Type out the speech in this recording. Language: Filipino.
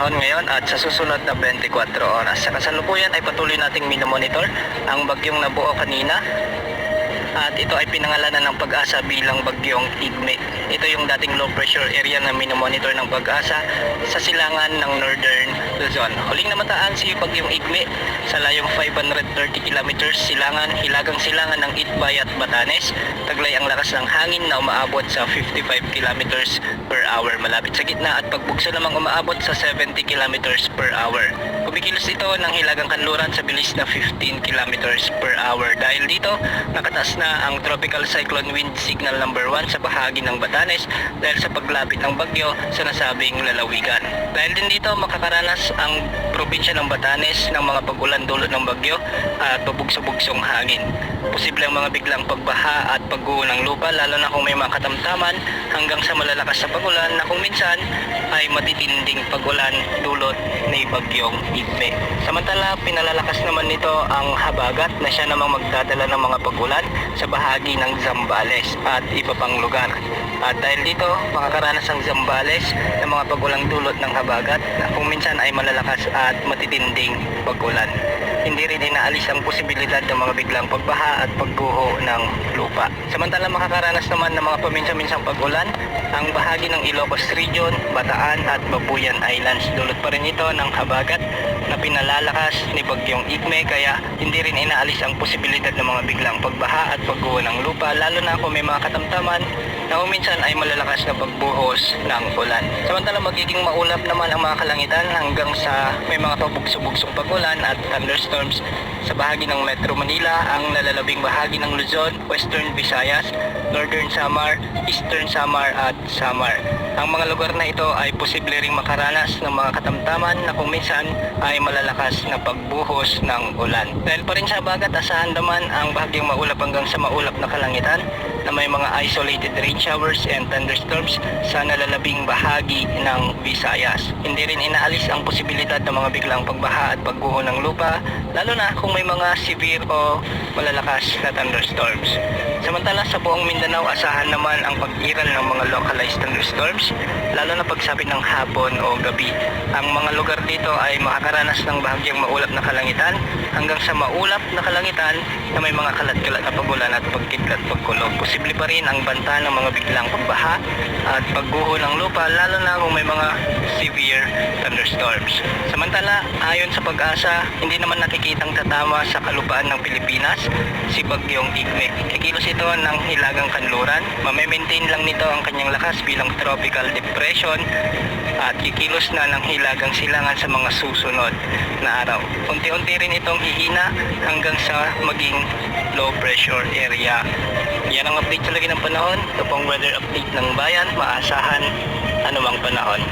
panahon ngayon at sa susunod na 24 oras. Sa kasalukuyan ay patuloy nating minomonitor ang bagyong nabuo kanina at ito ay pinangalanan ng pag-asa bilang bagyong Igme. Ito yung dating low pressure area na minomonitor ng pag-asa sa silangan ng Northern Luzon. Huling namataan si bagyong Igme sa layong 530 kilometers silangan, hilagang silangan ng Itbay at Batanes. Taglay ang lakas ng hangin na umaabot sa 55 kilometers per hour malapit sa gitna at pagbugso namang umaabot sa 70 kilometers per hour. Kumikilos ito ng hilagang kanluran sa bilis na 15 kilometers per hour. Dahil dito, nakataas na ang tropical cyclone wind signal number 1 sa bahagi ng Batanes dahil sa paglapit ng bagyo sa nasabing lalawigan. Dahil din dito, makakaranas ang probinsya ng Batanes ng mga pag-ulan dulot ng bagyo at pabugso-bugsong hangin. Posible ang mga biglang pagbaha at pagguho ng lupa lalo na kung may mga katamtaman hanggang sa malalakas sa pagulan na kung minsan ay matitinding pagulan dulot ni bagyong Igme. Samantala, pinalalakas naman nito ang habagat na siya namang magdadala ng mga pagulan sa bahagi ng Zambales at iba pang lugar. At dahil dito, makakaranas ang Zambales ng mga pagulang dulot ng habagat na kung minsan ay malalakas at matitinding pagulan. Hindi rin inaalis ang posibilidad ng mga biglang pagbaha at pagguho ng lupa. Samantala makakaranas naman ng mga paminsan-minsang pagulan ang bahagi ng Ilocos Region, Bataan at Babuyan Islands. Dulot pa rin ito ng habagat na pinalalakas ni Bagyong Igme kaya hindi rin inaalis ang posibilidad ng mga biglang pagbaha at pagguho ng lupa lalo na kung may mga katamtaman na minsan ay malalakas na pagbuhos ng ulan. Samantala magiging maulap naman ang mga kalangitan hanggang sa may mga pabugso-bugsong pagulan at thunderstorms sa bahagi ng Metro Manila, ang nalalabing bahagi ng Luzon, Western Visayas, Northern Samar, Eastern Samar at Samar. Ang mga lugar na ito ay posible ring makaranas ng mga katamtaman na kung minsan ay malalakas na pagbuhos ng ulan. Dahil pa rin sa bagat, asahan naman ang bahagyang maulap hanggang sa maulap na kalangitan na may mga isolated rain showers and thunderstorms sa nalalabing bahagi ng Visayas. Hindi rin inaalis ang posibilidad ng mga biglang pagbaha at pagguho ng lupa, lalo na kung may mga severe o malalakas na thunderstorms. Samantala sa buong Mindanao, asahan naman ang pag-iral ng mga localized thunderstorms, lalo na pagsapit ng hapon o gabi. Ang mga lugar dito ay makakaranas ng bahagyang maulap na kalangitan hanggang sa maulap na kalangitan na may mga kalat-kalat na pagulan at pagkidlat pagkulog. Posible pa rin ang banta ng mga biglang pagbaha at pagguho ng lupa lalo na kung may mga severe thunderstorms. Samantala, ayon sa pag-asa, hindi naman nakikitang tatama sa kalupaan ng Pilipinas si Bagyong Igme. Kikilos ito ng hilagang kanluran. Mame-maintain lang nito ang kanyang lakas bilang tropical depression at kikilos na ng hilagang silangan sa mga susunod na araw. Unti-unti rin itong hihina hanggang sa maging low pressure area. Yan ang update sa lagi ng panahon. Ito pong weather update ng bayan. Maasahan anumang panahon.